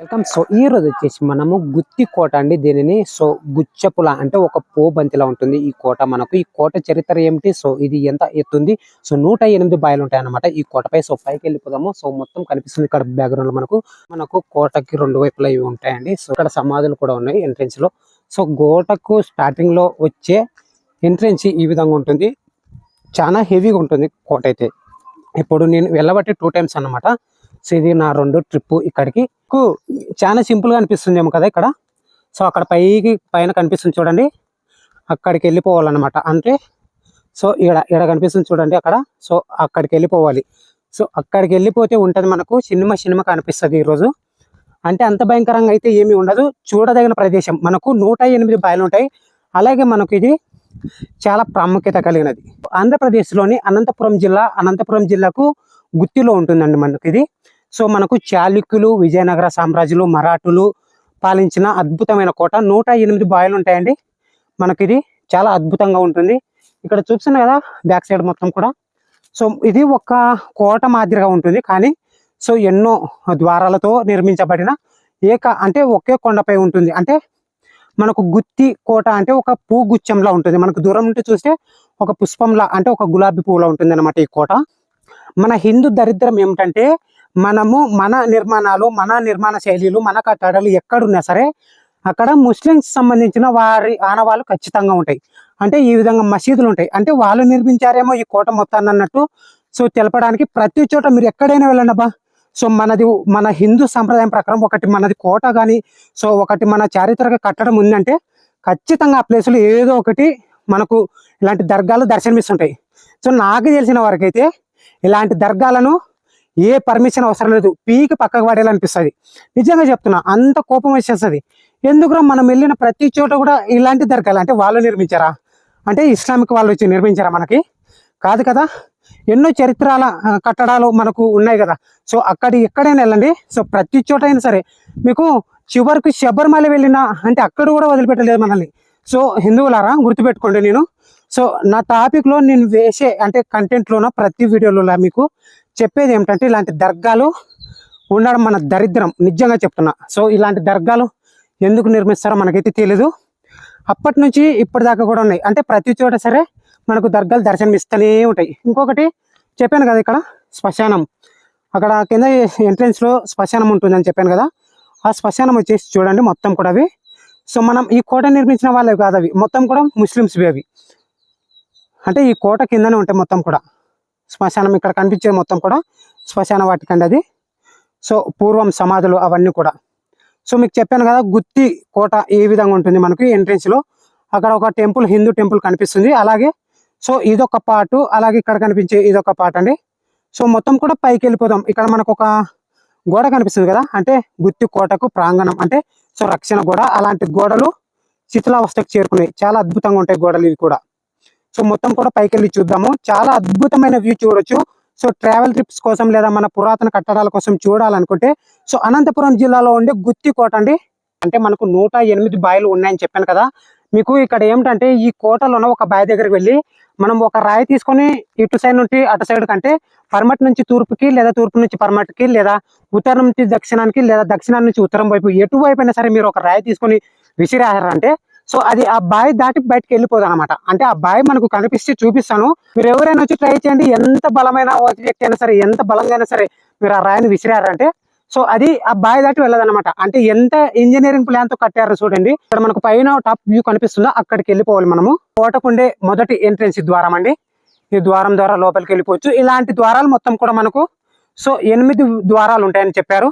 Welcome. So ఈ రోజు వచ్చేసి మనము గుత్తి కోట అండి. దీనిని సో గుచ్చపుల అంటే ఒక పోబంతిలా ఉంటుంది ఈ కోట మనకు. ఈ కోట చరిత్ర ఏమిటి? సో ఇది ఎంత ఎత్తుంది? సో నూట ఎనిమిది బాయలు ఉంటాయి అన్నమాట ఈ కోటపై. సో పైకి వెళ్ళిపోదాము. సో మొత్తం కనిపిస్తుంది ఇక్కడ బ్యాక్గ్రౌండ్ మనకు. మనకు కోటకి రెండు వైపులా ఇవి ఉంటాయండి. సో ఇక్కడ సమాధులు కూడా ఉన్నాయి ఎంట్రెన్స్లో సో కోటకు స్టార్టింగ్లో వచ్చే ఎంట్రెన్స్ ఈ విధంగా ఉంటుంది. చాలా హెవీగా ఉంటుంది కోట అయితే ఇప్పుడు నేను వెళ్ళబట్టి టూ టైమ్స్ అన్నమాట. సో ఇది నా రెండు ట్రిప్పు ఇక్కడికి. చాలా సింపుల్గా అనిపిస్తుంది ఏమో కదా ఇక్కడ. సో అక్కడ పైకి పైన కనిపిస్తుంది చూడండి. అక్కడికి వెళ్ళిపోవాలన్నమాట. అంటే సో ఇక్కడ ఇక్కడ కనిపిస్తుంది చూడండి అక్కడ. సో అక్కడికి వెళ్ళిపోవాలి. సో అక్కడికి వెళ్ళిపోతే ఉంటుంది మనకు సినిమా సినిమా కనిపిస్తుంది ఈరోజు. అంటే అంత భయంకరంగా అయితే ఏమీ ఉండదు. చూడదగిన ప్రదేశం. మనకు నూట ఎనిమిది బాయలు ఉంటాయి. అలాగే మనకు ఇది చాలా ప్రాముఖ్యత కలిగినది. ఆంధ్రప్రదేశ్లోని అనంతపురం జిల్లా అనంతపురం జిల్లాకు గుత్తిలో ఉంటుందండి మనకు ఇది. సో మనకు చాళుక్యులు విజయనగర సామ్రాజ్యులు మరాఠులు పాలించిన అద్భుతమైన కోట. నూట ఎనిమిది బాయలు ఉంటాయండి. మనకి ఇది చాలా అద్భుతంగా ఉంటుంది. ఇక్కడ చూసిన కదా బ్యాక్ సైడ్ మొత్తం కూడా. సో ఇది ఒక కోట మాదిరిగా ఉంటుంది. కానీ సో ఎన్నో ద్వారాలతో నిర్మించబడిన ఏక అంటే ఒకే కొండపై ఉంటుంది. అంటే మనకు గుత్తి కోట అంటే ఒక పువ్వు గుచ్చంలా ఉంటుంది. మనకు దూరం నుండి చూస్తే ఒక పుష్పంలా అంటే ఒక గులాబీ పువ్వులా ఉంటుంది అనమాట ఈ కోట. మన హిందూ దరిద్రం ఏమిటంటే మనము మన నిర్మాణాలు మన నిర్మాణ శైలిలు మన కట్టడాలు ఎక్కడున్నా సరే అక్కడ ముస్లింస్ సంబంధించిన వారి ఆనవాళ్ళు ఖచ్చితంగా ఉంటాయి. అంటే ఈ విధంగా మసీదులు ఉంటాయి. అంటే వాళ్ళు నిర్మించారేమో ఈ కోట మొత్తాన్ని అన్నట్టు. సో తెలపడానికి ప్రతి చోట మీరు ఎక్కడైనా వెళ్ళండి అబ్బా. సో మనది మన హిందూ సంప్రదాయం ప్రకారం ఒకటి మనది కోట కానీ సో ఒకటి మన చారిత్రక కట్టడం ఉందంటే ఖచ్చితంగా ఆ ప్లేసులో ఏదో ఒకటి మనకు ఇలాంటి దర్గాలు దర్శనమిస్తుంటాయి. సో నాకు తెలిసిన వరకైతే ఇలాంటి దర్గాలను ఏ పర్మిషన్ అవసరం లేదు. పీకి పక్కకు పడేయాలనిపిస్తుంది. నిజంగా చెప్తున్నా అంత కోపం వచ్చేస్తుంది. ఎందుకురా మనం వెళ్ళిన ప్రతి చోట కూడా ఇలాంటి దొరకాలి అంటే వాళ్ళు నిర్మించారా? అంటే ఇస్లామిక్ వాళ్ళు వచ్చి నిర్మించారా మనకి? కాదు కదా. ఎన్నో చరిత్రాల కట్టడాలు మనకు ఉన్నాయి కదా. సో అక్కడ ఎక్కడైనా వెళ్ళండి. సో ప్రతి చోట అయినా సరే మీకు చివరికి శబరిమల వెళ్ళినా అంటే అక్కడ కూడా వదిలిపెట్టలేదు మనల్ని. సో హిందువులారా గుర్తుపెట్టుకోండి నేను. సో నా టాపిక్లో నేను వేసే అంటే కంటెంట్లోన ప్రతి వీడియోలో మీకు? చెప్పేది ఏమిటంటే ఇలాంటి దర్గాలు ఉండడం మన దరిద్రం నిజంగా చెప్తున్నా. సో ఇలాంటి దర్గాలు ఎందుకు నిర్మిస్తారో మనకైతే తెలీదు. అప్పటి నుంచి ఇప్పటిదాకా కూడా ఉన్నాయి. అంటే ప్రతి చోట సరే మనకు దర్గాలు దర్శనం ఇస్తూనే ఉంటాయి. ఇంకొకటి చెప్పాను కదా ఇక్కడ శ్మశానం. అక్కడ కింద ఎంట్రెన్స్లో శ్మశానం ఉంటుందని చెప్పాను కదా. ఆ శ్మశానం వచ్చేసి చూడండి మొత్తం కూడా అవి. సో మనం ఈ కోట నిర్మించిన వాళ్ళవి కాదు అవి. మొత్తం కూడా ముస్లిమ్స్ అవి. అంటే ఈ కోట కిందనే ఉంటాయి మొత్తం కూడా. శ్మశానం ఇక్కడ కనిపించేది మొత్తం కూడా శ్మశాన వాటికండి అది. సో పూర్వం సమాధులు అవన్నీ కూడా. సో మీకు చెప్పాను కదా గుత్తి కోట ఏ విధంగా ఉంటుంది మనకి ఎంట్రెన్స్లో అక్కడ ఒక టెంపుల్ హిందూ టెంపుల్ కనిపిస్తుంది. అలాగే సో ఇదొక పార్ట్ అలాగే ఇక్కడ కనిపించే ఇదొక పార్ట్ అండి. సో మొత్తం కూడా పైకి వెళ్ళిపోదాం. ఇక్కడ మనకు ఒక గోడ కనిపిస్తుంది కదా అంటే గుత్తి కోటకు ప్రాంగణం అంటే సో రక్షణ గోడ. అలాంటి గోడలు శిథిలావస్థకు చేరుకున్నాయి. చాలా అద్భుతంగా ఉంటాయి గోడలు ఇవి కూడా. సో మొత్తం కూడా పైకి వెళ్ళి చూద్దాము. చాలా అద్భుతమైన వ్యూ చూడొచ్చు. సో ట్రావెల్ ట్రిప్స్ కోసం లేదా మన పురాతన కట్టడాల కోసం చూడాలనుకుంటే సో అనంతపురం జిల్లాలో ఉండే గుత్తి కోట అండి. అంటే మనకు నూట ఎనిమిది బాయిలు ఉన్నాయని చెప్పాను కదా. మీకు ఇక్కడ ఏమిటంటే ఈ కోటలోన ఒక బావి దగ్గరికి వెళ్ళి మనం ఒక రాయి తీసుకొని ఇటు సైడ్ నుండి అటు సైడ్ కంటే పర్మట్ నుంచి తూర్పుకి లేదా తూర్పు నుంచి పర్మట్కి లేదా ఉత్తరం నుంచి దక్షిణానికి లేదా దక్షిణాన్ని నుంచి ఉత్తరం వైపు ఎటువైపు అయినా సరే మీరు ఒక రాయి తీసుకొని విసిరారంటే సో అది ఆ బాయ్ దాటి బయటకు వెళ్ళిపోదు అనమాట అంటే ఆ బాయ్ మనకు కనిపిస్తే చూపిస్తాను. మీరు ఎవరైనా వచ్చి ట్రై చేయండి. ఎంత బలమైన వ్యక్తి అయినా సరే ఎంత బలంగా అయినా సరే మీరు ఆ రాయిని విసిరారంటే సో అది ఆ బాయ్ దాటి వెళ్ళదనమాట అంటే ఎంత ఇంజనీరింగ్ ప్లాన్తో కట్టారు చూడండి. ఇక్కడ మనకు పైన టాప్ వ్యూ కనిపిస్తుందో? అక్కడికి వెళ్ళిపోవాలి మనము. కోటకుండే మొదటి ఎంట్రెన్స్ ద్వారం అండి. ఈ ద్వారం ద్వారా లోపలికి వెళ్ళిపోవచ్చు. ఇలాంటి ద్వారాలు మొత్తం కూడా మనకు సో ఎనిమిది ద్వారాలు ఉంటాయని చెప్పారు.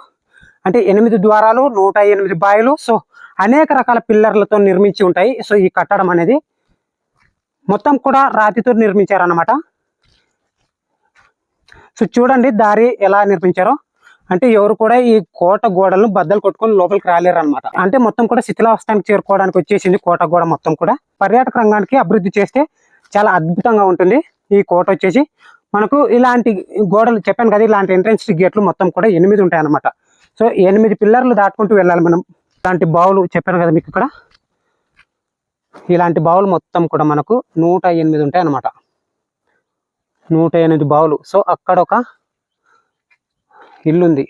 అంటే ఎనిమిది ద్వారాలు నూట ఎనిమిది బాయిలు సో అనేక రకాల పిల్లర్లతో నిర్మించి ఉంటాయి. సో ఈ కట్టడం అనేది మొత్తం కూడా రాతితో నిర్మించారన్నమాట. సో చూడండి దారి ఎలా నిర్మించారో. అంటే ఎవరు కూడా ఈ కోట గోడలను బద్దలు కొట్టుకొని లోపలికి రాలేరు అనమాట అంటే మొత్తం కూడా శిథిలావస్థానికి చేరుకోవడానికి వచ్చేసింది కోట గోడ మొత్తం కూడా. పర్యాటక రంగానికి అభివృద్ధి చేస్తే చాలా అద్భుతంగా ఉంటుంది ఈ కోట వచ్చేసి. మనకు ఇలాంటి గోడలు చెప్పాను కదా ఇలాంటి ఎంట్రన్స్ గేట్లు మొత్తం కూడా ఎనిమిది ఉంటాయి అనమాట సో ఎనిమిది పిల్లర్లు దాటుకుంటూ వెళ్ళాలి మనం. ఇలాంటి బావులు చెప్పాను కదా మీకు ఇక్కడ. ఇలాంటి బావులు మొత్తం కూడా మనకు నూట ఎనిమిది ఉంటాయి అన్నమాట. నూట ఎనిమిది బావులు సో అక్కడ ఒక ఇల్లు ఉంది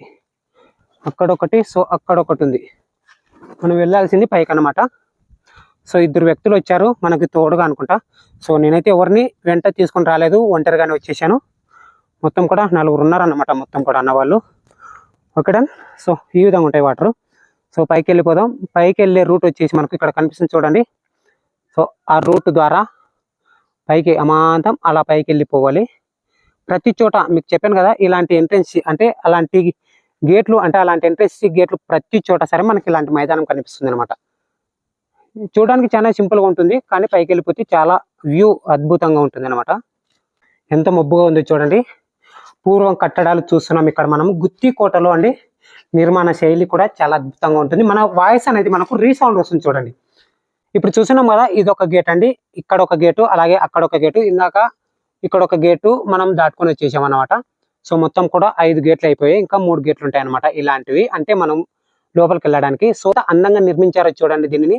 అక్కడొకటి సో అక్కడొకటి ఉంది. మనం వెళ్ళాల్సింది పైకి అనమాట సో ఇద్దరు వ్యక్తులు వచ్చారు మనకి తోడుగా అనుకుంటా. సో నేనైతే ఎవరిని వెంట తీసుకొని రాలేదు ఒంటరిగానే వచ్చేసాను. మొత్తం కూడా నలుగురు ఉన్నారన్నమాట మొత్తం కూడా అన్నవాళ్ళు. ఓకేడా సో ఈ విధంగా ఉంటాయి వాటర్. సో పైకి వెళ్ళిపోదాం పైకి వెళ్ళే రూట్ వచ్చేసి మనకు ఇక్కడ కనిపిస్తుంది చూడండి. సో ఆ రూట్ ద్వారా పైకి అమాంతం అలా పైకి వెళ్ళిపోవాలి ప్రతి చోట మీకు చెప్పాను కదా ఇలాంటి ఎంట్రెన్స్ అంటే అలాంటి గేట్లు అంటే అలాంటి ఎంట్రెన్స్ గేట్లు ప్రతి చోట సరే మనకి ఇలాంటి మైదానం కనిపిస్తుంది అనమాట చూడడానికి చాలా సింపుల్గా ఉంటుంది కానీ పైకి వెళ్ళిపోతే చాలా వ్యూ అద్భుతంగా ఉంటుంది అనమాట ఎంత మబ్బుగా ఉందో చూడండి. పూర్వం కట్టడాలు చూస్తున్నాం ఇక్కడ మనం. గుత్తి కోటలో అండి. నిర్మాణ శైలి కూడా చాలా అద్భుతంగా ఉంటుంది. మన వాయిస్ అనేది మనకు రీసౌండ్ వస్తుంది చూడండి. ఇప్పుడు చూసినాం కదా ఇది ఒక గేట్ అండి. ఇక్కడ ఒక గేటు అలాగే అక్కడ ఒక గేటు ఇందాక ఇక్కడ ఒక గేటు మనం దాటుకొని వచ్చేసాం అనమాట సో మొత్తం కూడా ఐదు గేట్లు అయిపోయాయి. ఇంకా మూడు గేట్లు ఉంటాయి అనమాట ఇలాంటివి. అంటే మనం లోపలికి వెళ్ళడానికి సో అందంగా నిర్మించారో చూడండి దీనిని.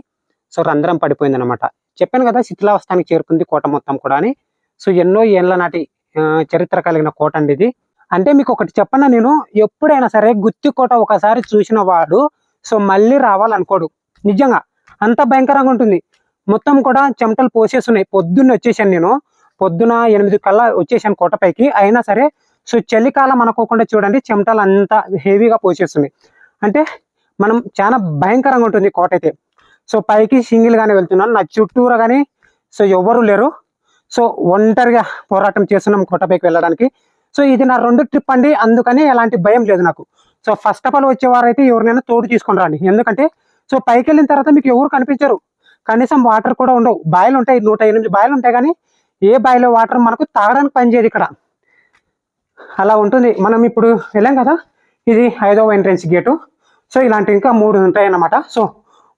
సో రంధ్రం పడిపోయింది అనమాట చెప్పాను కదా శిథిలావస్థానికి చేరుకుంది కోట మొత్తం కూడా అని సో ఎన్నో ఏళ్ళ నాటి ఆ, చరిత్ర కలిగిన కోట అండి ఇది. అంటే మీకు ఒకటి చెప్పనా నేను? ఎప్పుడైనా సరే గుత్తి కోట ఒకసారి చూసిన వాడు సో మళ్ళీ రావాలనుకోడు. నిజంగా అంత భయంకరంగా ఉంటుంది. మొత్తం కూడా చెమటలు పోసేస్తున్నాయి పొద్దున్న వచ్చేసాను నేను. పొద్దున ఎనిమిది కల్లా వచ్చేసాను కోటపైకి అయినా సరే సో చలికాలం అనుకోకుండా చూడండి చెమటలు అంతా హెవీగా పోసేస్తున్నాయి అంటే మనం చాలా భయంకరంగా ఉంటుంది కోట అయితే. సో పైకి సింగిల్గానే వెళ్తున్నాను. నా చుట్టూరా కానీ సో ఎవరు లేరు. సో ఒంటరిగా పోరాటం చేస్తున్నాం కోటపైకి వెళ్ళడానికి. సో ఇది నా రెండు ట్రిప్ అండి. అందుకని ఎలాంటి భయం లేదు నాకు. సో ఫస్ట్ ఆఫ్ ఆల్ వచ్చేవారైతే ఎవరినైనా తోడు తీసుకొని రండి. ఎందుకంటే సో పైకి వెళ్ళిన తర్వాత మీకు ఎవరు కనిపించరు. కనీసం వాటర్ కూడా ఉండవు. బాయిలు ఉంటాయి. నూట ఎనిమిది బాయిలు ఉంటాయి కానీ ఏ బాయిలో వాటర్ మనకు తాగడానికి పనిచేయదు ఇక్కడ. అలా ఉంటుంది. మనం ఇప్పుడు వెళ్ళాం కదా? ఇది ఐదవ ఎంట్రెన్స్ గేటు సో ఇలాంటి ఇంకా మూడు ఉంటాయి అన్నమాట సో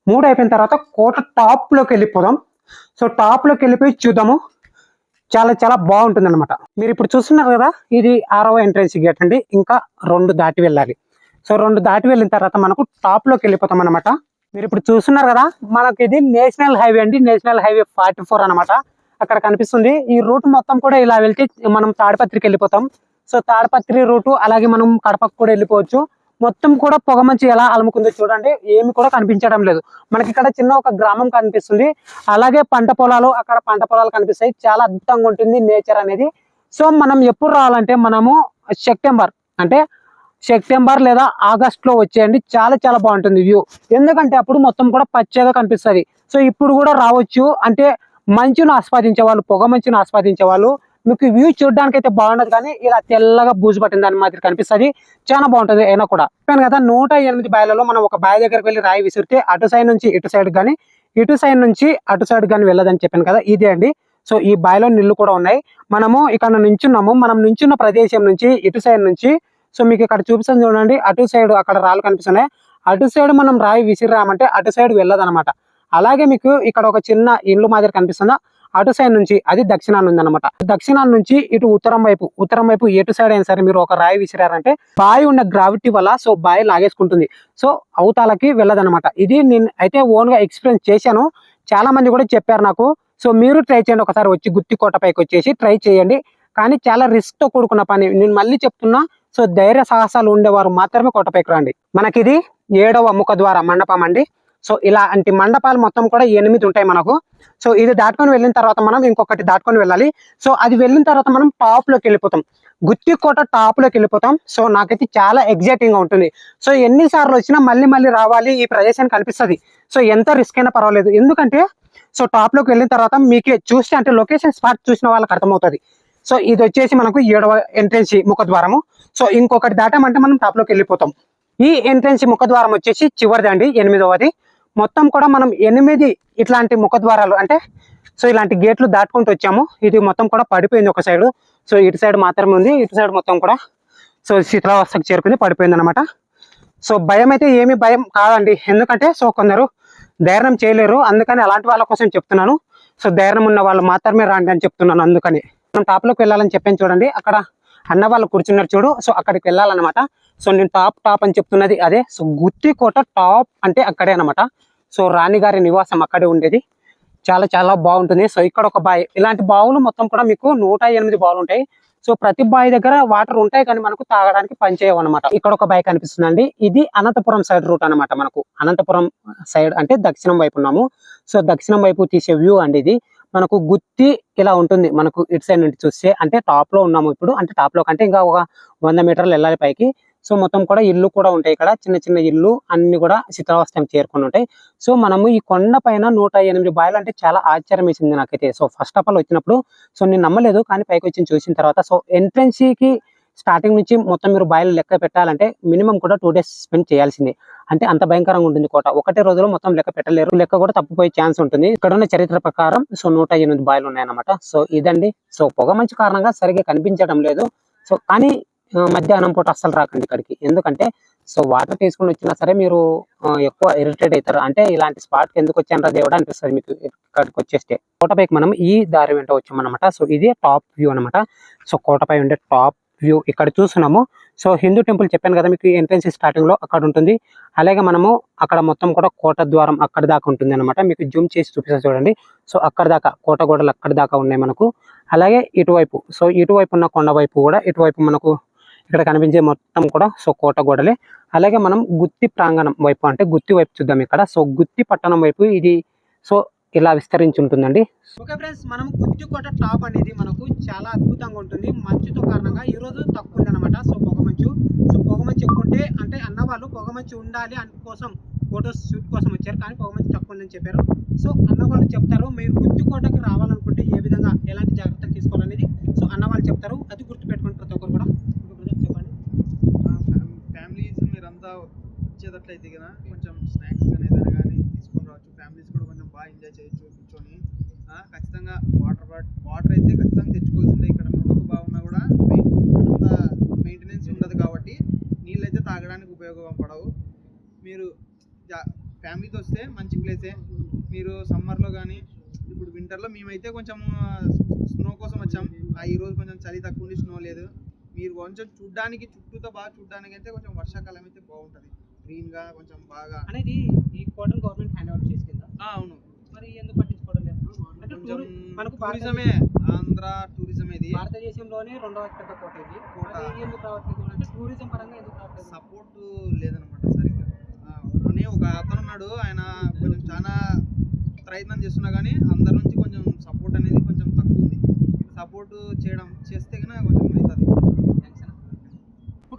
మూడు అయిపోయిన తర్వాత కోట టాప్లోకి వెళ్ళిపోదాం. సో టాప్లోకి వెళ్ళిపోయి చూద్దాము. చాలా చాలా బాగుంటుంది అనమాట మీరు ఇప్పుడు చూస్తున్నారు కదా ఇది ఆరవ ఎంట్రెన్స్ గేట్ అండి. ఇంకా రెండు దాటి వెళ్ళాలి. సో రెండు దాటి వెళ్ళిన తర్వాత మనకు టాప్లోకి వెళ్ళిపోతాం అనమాట మీరు ఇప్పుడు చూస్తున్నారు కదా మనకి ఇది నేషనల్ హైవే అండి. నేషనల్ హైవే ఫార్టీ ఫోర్ అనమాట అక్కడ కనిపిస్తుంది. ఈ రూట్ మొత్తం కూడా ఇలా వెళ్తే మనం తాడిపత్రికి వెళ్ళిపోతాం. సో తాడిపత్రి రూటు అలాగే మనం కడపకు కూడా వెళ్ళిపోవచ్చు. మొత్తం కూడా పొగమంచి ఎలా అలుముకుందో చూడండి. ఏమి కూడా కనిపించడం లేదు. మనకి ఇక్కడ చిన్న ఒక గ్రామం కనిపిస్తుంది. అలాగే పంట పొలాలు అక్కడ పంట పొలాలు కనిపిస్తాయి. చాలా అద్భుతంగా ఉంటుంది నేచర్ అనేది. సో మనం ఎప్పుడు రావాలంటే మనము సెప్టెంబర్ అంటే సెప్టెంబర్ లేదా ఆగస్ట్లో వచ్చేయండి. చాలా చాలా బాగుంటుంది వ్యూ. ఎందుకంటే అప్పుడు మొత్తం కూడా పచ్చగా కనిపిస్తుంది. సో ఇప్పుడు కూడా రావచ్చు. అంటే మంచును ఆస్వాదించే వాళ్ళు పొగ మంచును ఆస్వాదించే వాళ్ళు మీకు వ్యూ చూడడానికి అయితే బాగుండదు కానీ ఇలా తెల్లగా బూజు పట్టిన దాని మాదిరి కనిపిస్తుంది. చాలా బాగుంటది అయినా కూడా. చెప్పాను కదా నూట ఎనిమిది బాయిలలో మనం ఒక బాయ్ దగ్గరికి వెళ్ళి రాయి విసిరితే అటు సైడ్ నుంచి ఇటు సైడ్ కానీ ఇటు సైడ్ నుంచి అటు సైడ్ కానీ వెళ్ళదని చెప్పాను కదా ఇదే అండి. సో ఈ బాయిలో నీళ్ళు కూడా ఉన్నాయి. మనము ఇక్కడ నుంచున్నాము. మనం నుంచున్న ప్రదేశం నుంచి ఇటు సైడ్ నుంచి సో మీకు ఇక్కడ చూపిస్తాను చూడండి. అటు సైడ్ అక్కడ రాళ్ళు కనిపిస్తున్నాయి. అటు సైడ్ మనం రాయి విసిరామంటే అటు సైడ్ వెళ్ళదన్నమాట. అలాగే మీకు ఇక్కడ ఒక చిన్న ఇల్లు మాదిరి కనిపిస్తుందా? అటు సైడ్ నుంచి అది దక్షిణాన్ని ఉంది అనమాట దక్షిణాన్ని నుంచి ఇటు ఉత్తరం వైపు ఉత్తరం వైపు ఎటు సైడ్ అయినా సరే మీరు ఒక రాయి విసిరారంటే బావి ఉన్న గ్రావిటీ వల్ల సో బావి లాగేసుకుంటుంది. సో అవతాలకి వెళ్ళదనమాట ఇది నేను అయితే ఓన్గా ఎక్స్పీరియన్స్ చేశాను. చాలా మంది కూడా చెప్పారు నాకు. సో మీరు ట్రై చేయండి. ఒకసారి వచ్చి గుత్తి కోట పైకి వచ్చేసి ట్రై చేయండి. కానీ చాలా రిస్క్తో కూడుకున్న పని. నేను మళ్ళీ చెప్తున్నా సో ధైర్య సాహసాలు ఉండేవారు మాత్రమే కోటపైకి రండి. మనకిది ఏడవ ముఖ ద్వారా మండపం అండి. సో ఇలాంటి మండపాలు మొత్తం కూడా ఎనిమిది ఉంటాయి మనకు. సో ఇది దాటుకొని వెళ్ళిన తర్వాత మనం ఇంకొకటి దాటుకొని వెళ్ళాలి. సో అది వెళ్ళిన తర్వాత మనం టాప్లోకి వెళ్ళిపోతాం. గుత్తి కోట టాప్లోకి వెళ్ళిపోతాం. సో నాకైతే చాలా ఎగ్జైటింగ్గా ఉంటుంది. సో ఎన్నిసార్లు వచ్చినా మళ్ళీ మళ్ళీ రావాలి. ఈ ప్రదేశానికి కనిపిస్తుంది. సో ఎంత రిస్క్ అయినా పర్వాలేదు. ఎందుకంటే సో టాప్లోకి వెళ్ళిన తర్వాత మీకే చూస్తే అంటే లొకేషన్ స్పాట్ చూసిన వాళ్ళకి అర్థమవుతుంది. సో ఇది వచ్చేసి మనకు ఏడవ ఎంట్రెన్స్ ముఖద్వారము. సో ఇంకొకటి దాటామంటే మనం టాప్లోకి వెళ్ళిపోతాం. ఈ ఎంట్రెన్స్ ముఖద్వారం వచ్చేసి చివరిదండి ఎనిమిదవది. మొత్తం కూడా మనం ఎనిమిది ఇట్లాంటి ముఖద్వారాలు అంటే సో ఇలాంటి గేట్లు దాటుకుంటూ వచ్చాము. ఇది మొత్తం కూడా పడిపోయింది ఒక సైడ్. సో ఇటు సైడ్ మాత్రమే ఉంది ఇటు సైడ్ మొత్తం కూడా సో శిథిలావస్థకు చేరుకుంది పడిపోయింది అనమాట సో భయం అయితే ఏమి భయం కాదండి. ఎందుకంటే సో కొందరు ధైర్యం చేయలేరు. అందుకని అలాంటి వాళ్ళ కోసం చెప్తున్నాను. సో ధైర్యం ఉన్న వాళ్ళు మాత్రమే రాండి అని చెప్తున్నాను అందుకని. మనం టాప్లోకి వెళ్ళాలని చెప్పాను చూడండి. అక్కడ అన్న వాళ్ళు కూర్చున్నారు చూడు. సో అక్కడికి వెళ్ళాలన్నమాట. సో నేను టాప్ టాప్ అని చెప్తున్నది అదే. సో గుత్తి కోట టాప్ అంటే అక్కడే అన్నమాట. సో రాణిగారి నివాసం అక్కడే ఉండేది. చాలా చాలా బాగుంటుంది. సో ఇక్కడ ఒక బావి ఇలాంటి బావులు మొత్తం కూడా మీకు నూట ఎనిమిది బావులు ఉంటాయి. సో ప్రతి బావి దగ్గర వాటర్ ఉంటాయి కానీ మనకు తాగడానికి పనిచేయవు అనమాట ఇక్కడ ఒక బావి కనిపిస్తుందండి. ఇది అనంతపురం సైడ్ రూట్ అన్నమాట మనకు. అనంతపురం సైడ్ అంటే దక్షిణం వైపు ఉన్నాము. సో దక్షిణం వైపు తీసే వ్యూ అండి ఇది. మనకు గుత్తి ఇలా ఉంటుంది. మనకు ఇటు సైడ్ నుండి చూస్తే అంటే టాప్లో ఉన్నాము ఇప్పుడు. అంటే టాప్లో కంటే ఇంకా ఒక వంద మీటర్లు వెళ్ళాలి పైకి. సో మొత్తం కూడా ఇల్లు కూడా ఉంటాయి ఇక్కడ. చిన్న చిన్న ఇల్లు అన్ని కూడా శిథిలావస్థం చేరుకొని ఉంటాయి. సో మనము ఈ కొండ పైన నూట ఎనిమిది బాయలు అంటే చాలా ఆశ్చర్యం వేసింది నాకైతే. సో ఫస్ట్ ఆఫ్ ఆల్ వచ్చినప్పుడు సో నేను నమ్మలేదు కానీ పైకి వచ్చి చూసిన తర్వాత సో ఎంట్రన్స్కి స్టార్టింగ్ నుంచి మొత్తం మీరు బాయిలు లెక్క పెట్టాలంటే మినిమం కూడా టూ డేస్ స్పెండ్ చేయాల్సిందే. అంటే అంత భయంకరంగా ఉంటుంది కోట. ఒకటే రోజులో మొత్తం లెక్క పెట్టలేరు. లెక్క కూడా తప్పిపోయే ఛాన్స్ ఉంటుంది. ఇక్కడ ఉన్న చరిత్ర ప్రకారం సో నూట ఎనిమిది బాయిలు ఉన్నాయన్నమాట. సో ఇదండి. సో పొగ మంచి కారణంగా సరిగ్గా కనిపించడం లేదు. సో కానీ మధ్యాహ్నం పూట అస్సలు రాకండి ఇక్కడికి. ఎందుకంటే సో వాటర్ తీసుకుని వచ్చినా సరే మీరు ఎక్కువ ఇరిటేట్ అవుతారు. అంటే ఇలాంటి స్పాట్కి ఎందుకు వచ్చానరా దేవుడు అనిపిస్తుంది మీకు. ఇక్కడికి వచ్చేస్తే. కోటపైకి మనం ఈ దారి వెంట వచ్చామన్నమాట. సో ఇది టాప్ వ్యూ అన్నమాట. సో కోటపై ఉండే టాప్ వ్యూ ఇక్కడ చూస్తున్నాము. సో హిందూ టెంపుల్ చెప్పాను కదా మీకు ఎంట్రెన్స్ స్టార్టింగ్లో అక్కడ ఉంటుంది. అలాగే మనము అక్కడ మొత్తం కూడా కోట ద్వారం అక్కడ దాకా ఉంటుంది అనమాట మీకు జూమ్ చేసి చూపిస్తా చూడండి. సో అక్కడ దాకా కోట గోడలు అక్కడ దాకా ఉన్నాయి మనకు. అలాగే ఇటువైపు సో ఇటువైపు ఉన్న కొండ వైపు కూడా ఇటువైపు మనకు ఇక్కడ కనిపించే మొత్తం కూడా సో కోట గోడలే. అలాగే మనం గుత్తి ప్రాంగణం వైపు అంటే గుత్తి వైపు చూద్దాం ఇక్కడ. సో గుత్తి పట్టణం వైపు ఇది సో ఇలా విస్తరించి ఉంటుందండి ఓకే ఫ్రెండ్స్ మనం గుత్తి కోట టాప్ అనేది మనకు చాలా అద్భుతంగా ఉంటుంది. మంచుతో కారణంగా ఈ రోజు తక్కువ ఉంది అనమాట సో పొగమంచు సో పొగమంచు ఎక్కువ ఉంటే అంటే అన్నవాళ్ళు పొగమంచు ఉండాలి అందుకోసం ఫోటోస్ షూట్ కోసం వచ్చారు. కానీ పొగమంచు తక్కువ ఉందని చెప్పారు. సో అన్నవాళ్ళు చెప్తారు మీరు గుత్తి కోటకి రావాలనుకుంటే ఏ విధంగా ఎలాంటి జాగ్రత్తలు తీసుకోవాలనేది. సో అన్నవాళ్ళు చెప్తారు. అది గుర్తుపెట్టుకోండి ప్రతి ఒక్కరు కూడా ఒక brother చెప్పండి ఫ్యామిలీస్ మీరంతా అయితే కదా కొంచెం స్నాక్స్ కానీ ఏదైనా కానీ తీసుకొని రావచ్చు. ఫ్యామిలీస్ కూడా కొంచెం బాగా ఎంజాయ్ చేయొచ్చు కూర్చొని. ఖచ్చితంగా వాటర్ వాటర్ అయితే ఖచ్చితంగా తెచ్చుకోవాల్సిందే. ఇక్కడ నోటుకు బాగున్నా కూడా మెయిన్ మెయింటెనెన్స్ ఉండదు కాబట్టి నీళ్ళు అయితే తాగడానికి ఉపయోగపడవు మీరు ఫ్యామిలీతో వస్తే మంచి ప్లేసే మీరు సమ్మర్లో కానీ ఇప్పుడు వింటర్లో మేమైతే కొంచెం స్నో కోసం వచ్చాం. ఆ ఈ రోజు కొంచెం చలి తక్కువ ఉండి స్నో లేదు. మీరు కొంచెం చూడ్డానికి చుట్టూతో బాగా చూడ్డానికి అయితే కొంచెం వర్షాకాలం అయితే బాగుంటుంది. గ్రీన్గా కొంచెం బాగా అనేది ఈ కోటన్ గవర్నమెంట్ హ్యాండ్ ఓవర్ చేసిందా ఆ, అవును. మరి ఎందుకు పట్టించుకోవడం లేదు? మనకు టూరిజమే ఆంధ్ర టూరిజం ఇది. భారతదేశంలోనే రెండవ పెద్ద కోట ఇది. కోట. ఎందుకు రావట్లేదు? అంటే టూరిజం పరంగా ఎందుకు రావట్లేదు? సపోర్ట్ లేదనమాట సరిగ్గా. అని ఒక అతను ఉన్నాడు ఆయన కొంచెం చాలా ప్రయత్నం చేస్తున్నా కానీ అందరి నుంచి కొంచెం సపోర్ట్ అనేది కొంచెం తక్కువ ఉంది. సపోర్ట్ చేయడం చేస్తే కనుక కొంచెం అవుతుంది.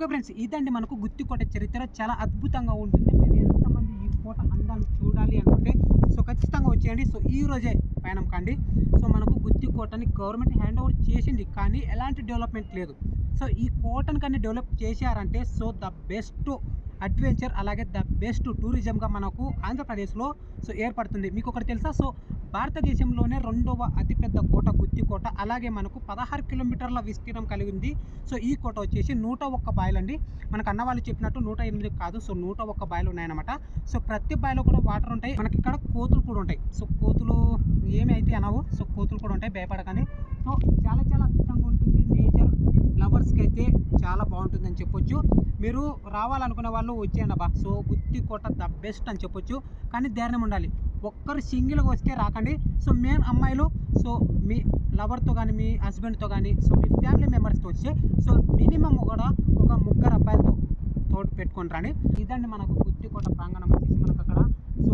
ఓకే ఫ్రెండ్స్ ఇదండి మనకు గుత్తి కోట చరిత్ర. చాలా అద్భుతంగా ఉంటుంది. మీరు ఎంతమంది ఈ కోట అందాలు చూడాలి అనుకుంటే సో ఖచ్చితంగా వచ్చేయండి. సో ఈ రోజే పయనం కండి. సో మనకు గుత్తి కోటని గవర్నమెంట్ హ్యాండ్ ఓవర్ చేసింది కానీ ఎలాంటి డెవలప్మెంట్ లేదు. సో ఈ కోటను కానీ డెవలప్ చేశారంటే సో ద బెస్ట్ అడ్వెంచర్ అలాగే ద బెస్ట్ టూరిజంగా మనకు ఆంధ్రప్రదేశ్లో సో ఏర్పడుతుంది. మీకు ఒకటి తెలుసా? సో భారతదేశంలోనే రెండవ అతిపెద్ద కోట గుత్తి కోట. అలాగే మనకు పదహారు కిలోమీటర్ల విస్తీర్ణం కలిగి ఉంది సో ఈ కోట వచ్చేసి నూట ఒక్క బాయలండి మనకు అన్న వాళ్ళు చెప్పినట్టు నూట ఎనిమిది కాదు. సో నూట ఒక్క బాయలు ఉన్నాయన్నమాట. సో ప్రతి బాయిలో కూడా వాటర్ ఉంటాయి. మనకి ఇక్కడ కోతులు కూడా ఉంటాయి. సో కోతులు ఏమి అయితే అనవు. సో కోతులు కూడా ఉంటాయి. భయపడకండి. సో చాలా చాలా అద్భుతంగా ఉంటుంది. నేచర్ లవర్స్కి అయితే చాలా బాగుంటుందని చెప్పొచ్చు. మీరు రావాలనుకునే వాళ్ళు వచ్చేయండి అబ్బా. సో గుత్తి కోట ద బెస్ట్ అని చెప్పొచ్చు. కానీ ధైర్యం ఉండాలి. ఒక్కరు సింగిల్గా వస్తే రాకండి. సో మేము అమ్మాయిలు సో మీ లవర్తో కానీ మీ హస్బెండ్తో కానీ సో మీ ఫ్యామిలీ మెంబర్స్తో వచ్చే సో మినిమం కూడా ఒక ముగ్గురు అబ్బాయిలతో తోడు పెట్టుకొని రండి. ఇదండి మనకు గుత్తికోట ప్రాంగణం వచ్చేసి మనకు అక్కడ. సో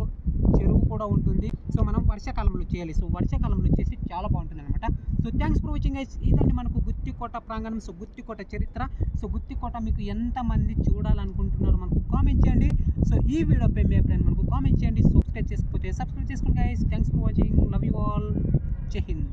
కూడా ఉంటుంది. సో మనం వర్షాకాలంలో చేయాలి. సో వర్షాకాలంలో వచ్చేసి చాలా బాగుంటుంది అనమాట so thanks for watching guys ఇదండి మనకు గుత్తికోట ప్రాంగణం. సో గుత్తికోట చరిత్ర. సో గుత్తికోట మీకు ఎంతమంది చూడాలనుకుంటున్నారో మనకు కామెంట్ చేయండి. సో ఈ వీడియోపై మీ అభిప్రాయం మనకు కామెంట్ చేయండి. సబ్స్క్రైబ్ చేసుకోకపోతే సబ్స్క్రైబ్ చేసుకోండి guys thanks for watching love you all Jai Hind